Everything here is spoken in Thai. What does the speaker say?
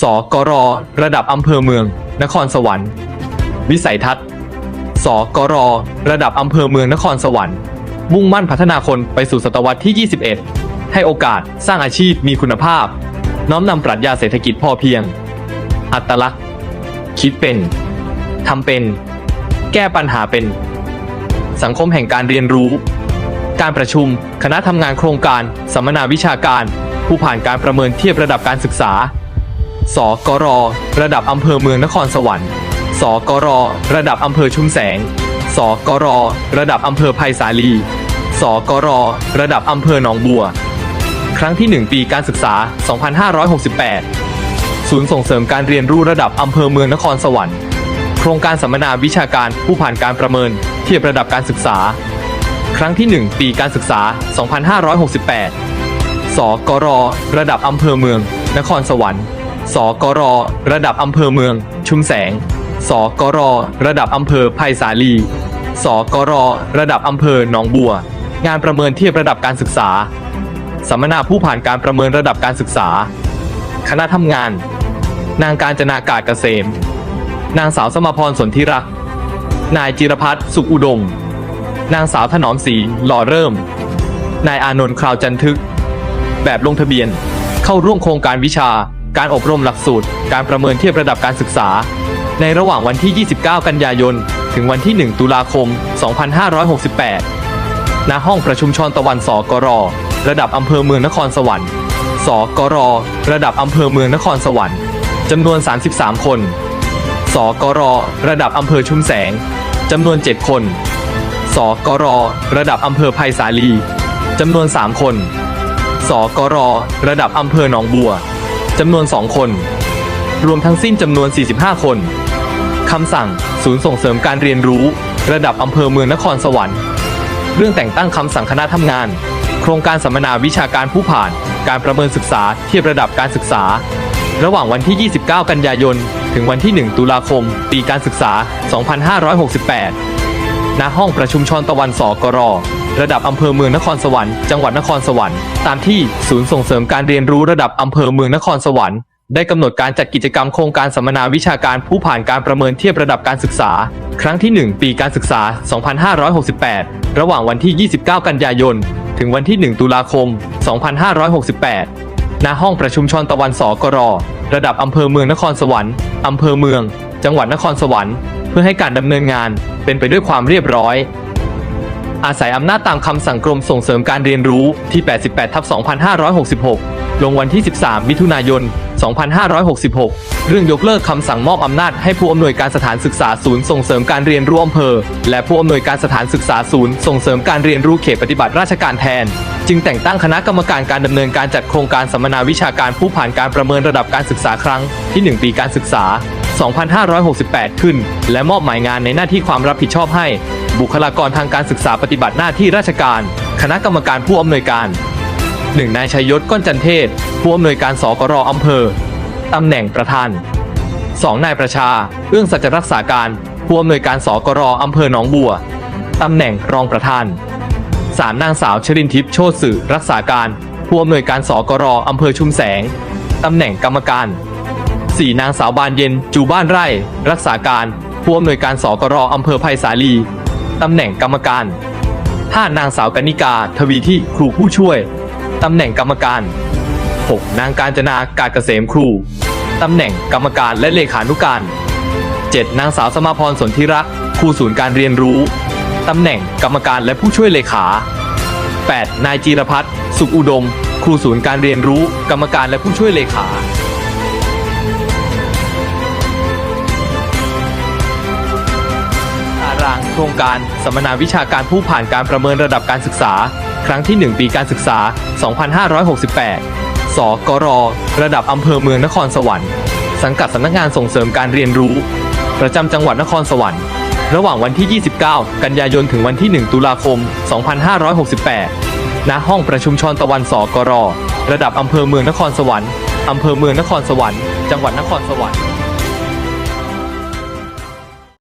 สกร ระดับอำเภอเมือง นครสวรรค์ วิสัยทัศน์ สกร ระดับอำเภอเมืองนครสวรรค์ มุ่งมั่นพัฒนาคนไปสู่ศตวรรษที่ 21 ให้โอกาสสร้างอาชีพมีคุณภาพ น้อมนำปรัชญาเศรษฐกิจพอเพียง อัตลักษณ์ คิดเป็นทำเป็น แก้ปัญหาเป็น สังคมแห่งการเรียนรู้ การประชุม คณะทำงานโครงการ สัมมนาวิชาการ ผู้ผ่านการประเมินเทียบระดับการศึกษา สกร ระดับอำเภอเมืองนครสวรรค์ สกร ระดับอำเภอชุมแสง สกร ระดับอำเภอไผ่สาลี สกร ระดับอำเภอหนองบัว ครั้งที่ 1 ปีการศึกษา 2568 ศูนย์ส่งเสริมการเรียนรู้ระดับอำเภอเมืองนครสวรรค์ โครงการสัมมนาวิชาการผู้ผ่านการประเมิน เทียบระดับการศึกษา ครั้งที่ 1 ปีการศึกษา 2568 สกร ระดับอำเภอเมือง นครสวรรค์ สกร ระดับอำเภอเมือง ชุมแสง สกร ระดับอำเภอไผ่สาลี สกร ระดับอำเภอหนองบัว งานประเมินเทียบระดับการศึกษา สัมมนาผู้ผ่านการประเมินระดับการศึกษา คณะทำงาน นางการจนากาศเกษม นางสาวสมพรสนธิรัก นายจิรพัฒน์สุขอุดม นางสาวถนอมศรีหล่อเริ่ม นายอานนท์คราวจันทึก แบบลงทะเบียน เข้าร่วมโครงการวิชา การอบรมหลักสูตร การประเมินเทียบระดับการศึกษา ในระหว่างวันที่ 29 กันยายน ถึงวันที่ 1 ตุลาคม 2568 ณ ห้องประชุมชอนตะวันสกร ระดับอำเภอเมืองนครสวรรค์สกร ระดับอำเภอเมืองนครสวรรค์จำนวน 33 คน สกร ระดับอำเภอชุมแสงจำนวน 7 คน สกร ระดับอำเภอไผ่สาลีจำนวน 3 คน สกร ระดับอำเภอหนองบัว จำนวน 2 คน รวมทั้งสิ้นจำนวน 45 คนคำสั่ง ศูนย์ส่งเสริมการเรียนรู้ ระดับอำเภอเมืองนครสวรรค์ เรื่องแต่งตั้งคำสั่งคณะทำงาน โครงการสัมมนาวิชาการผู้ผ่าน การประเมินศึกษาเทียบระดับการศึกษา ระหว่างวันที่ 29 กันยายน ถึงวันที่ 1 ตุลาคม ปีการศึกษา 2568 ณห้องประชุมชอนตะวันสกร ระดับอำเภอเมืองนครสวรรค์จังหวัดนครสวรรค์ตามที่ศูนย์ส่งเสริมการเรียนรู้ระดับอำเภอเมืองนครสวรรค์ได้กำหนดการจัดกิจกรรมโครงการสัมมนาวิชาการผู้ผ่านการประเมินเทียบระดับการศึกษา ครั้งที่ 1 ปีการศึกษา 2568 ระหว่างวันที่ 29 กันยายน ถึงวันที่ 1 ตุลาคม 2568 ณ ห้องประชุมชอนตะวันสกร ระดับอำเภอเมืองนครสวรรค์อำเภอเมือง จังหวัดนครสวรรค์ พื่อให้การดำเนินงานเป็นไปด้วยความเรียบร้อย อาศัยอำนาจตามคำสั่งกรมส่งเสริมการเรียนรู้ที่ 88ทับ2566 ลงวันที่ 13 มิถุนายน 2566 เรื่องยกเลิกคำสั่งมอบอำนาจให้ผู้อำนวยการสถานศึกษาศูนย์ส่งเสริมการเรียนรู้อำเภอ และผู้อำนวยการสถานศึกษาศูนย์ส่งเสริมการเรียนรู้เขตปฏิบัติราชการแทน จึงแต่งตั้งคณะกรรมการการดำเนินการจัดโครงการสัมมนาวิชาการผู้ผ่านการประเมินระดับการศึกษาครั้งที่ 1 ปีการศึกษา 2568 ขึ้น และมอบหมายงานในหน้าที่ความรับผิดชอบให้ บุคลากรทางการศึกษาปฏิบัติหน้าที่ราชการ คณะกรรมการผู้อำนวยการ 1. นายชัยยศก้อนจันเทศ ผู้อำนวยการสกรอำเภอตำแหน่งประธาน 2. นายประชา เอื้องสัจรักษาการ ผู้อำนวยการสกรอำเภอหนองบัว ตำแหน่งรองประธาน 3. นางสาวชรินทิพย์โชติสื่อรักษาการ ผู้อำนวยการสกรอำเภอชุมแสง ตำแหน่งกรรมการ 4. นางสาวบานเย็น จูบ้านไร่ รักษาการ ผู้อำนวยการสกรอำเภอไผ่สาลี ตำแหน่งกรรมการ 5. นางสาวกนิกา ทวีที่ครูผู้ช่วย ตำแหน่งกรรมการ 6. นางการจนากาศเกษมครู ตำแหน่งกรรมการและเลขานุการ 7. นางสาวสมาพรสนธิรัก ครูศูนย์การเรียนรู้ ตำแหน่งกรรมการและผู้ช่วยเลขา 8. นายจีรพัฒน์สุขอุดม ครูศูนย์การเรียนรู้ กรรมการและผู้ช่วยเลขา ตาราง โครงการสัมมนาวิชาการผู้ผ่านการประเมินระดับการศึกษา ครั้งที่ 1 ปีการศึกษา 2568 สกร ระดับอำเภอเมืองนครสวรรค์ สังกัดสำนักงานส่งเสริมการเรียนรู้ ประจำจังหวัดนครสวรรค์ ระหว่างวันที่ 29 กันยายนถึงวันที่ 1 ตุลาคม 2568 ณ ห้องประชุมชอนตะวันสกร ระดับอำเภอเมืองนครสวรรค์อำเภอเมืองนครสวรรค์ จังหวัดนครสวรรค์